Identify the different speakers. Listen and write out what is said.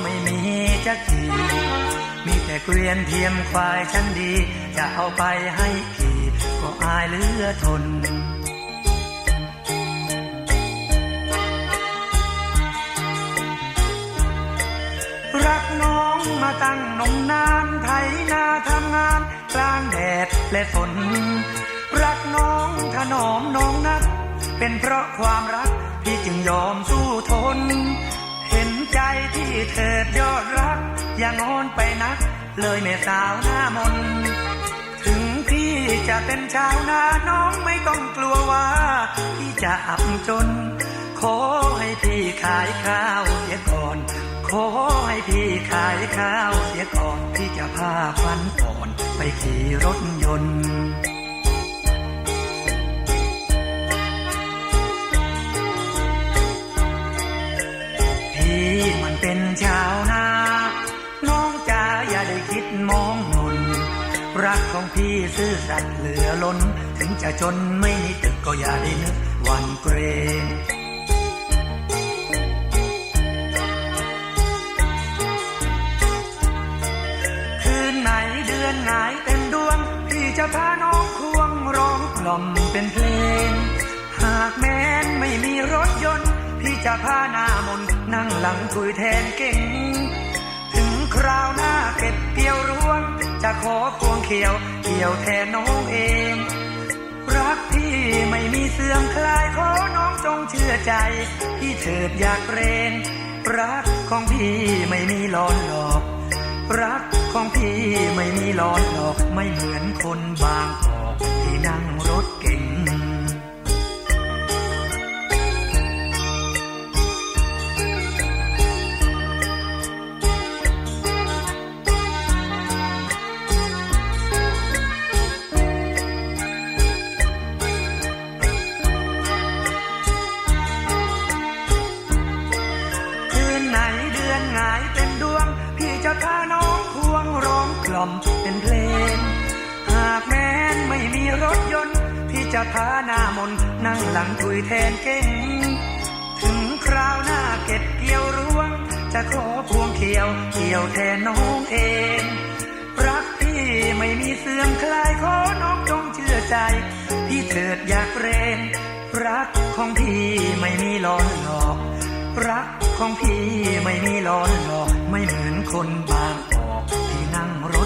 Speaker 1: ไม่มีจะขีดมีแต่เกวียนเทียมควายชั้นดี จะเอาไปให้ขี่ก็อายเหลือทนรักน้องมาตั้งนมนานไถนาทำงาน กลางแดดและฝน รักน้องถนอมน้องนัก เป็นเพราะความรัก พี่จึงยอมสู้ทน ใจที่เถิดยอดรัก อย่างโอนไปนัก เลยแม่สาวหน้ามน ถึงพี่จะเป็นชาวนาน้องไม่ต้องกลัวว่าพี่จะอับจน ขอให้พี่ขายข้าวเสียก่อน ขอให้พี่ขายข้าวเสียก่อน พี่จะพาฟันอ่อนไปขี่รถยนต์ เป็นชาวนาน้องจ๋าอย่าได้คิดมองมนรักของพี่ซื่อสัตย์เหลือล้น ถึงจะจนไม่มีตึกก็อย่าได้นึกวันเกรงคืนไหนเดือนไหนเต็มดวง พี่จะพาน้องควงร้องกล่อมเป็นเพลง หากแม้นไม่มีรถยนต์ พี่จะพาหน้ามนนั่งหลังคุยแทนเก่ง ถึงคราวหน้าเก็บเกี่ยวรวง จะขอควงเขียวเกี่ยวแทนน้องเอง รักพี่ไม่มีเสื่อมคลายขอน้องจงเชื่อใจ พี่เถิดอยากเรงรักของพี่ไม่มีหลอนหลอก รักของพี่ไม่มีหลอนหลอกไม่เหมือนคนบางกอกที่นั่งรถ ไหนเดือนหงายเป็นดวง พี่จะพาน้องควงร้องกล่อมเป็นเพลง หากแม้นไม่มีรถยนต์ พี่จะพาหน้ามนนั่งหลังคุยแทนเก่ง ถึงคราวหน้าเก็บเกี่ยวรวง จะขอพวงเขียวเกี่ยวแทนน้องเองรักพี่ไม่มีเสื่อมคลายขอน้องจงเชื่อใจ พี่เถิดอยากเรงรักของพี่ไม่มีหลอนหลอก รักของพี่ไม่มีหลอนหลอกไม่เหมือนคนบางกอกที่นั่งรอ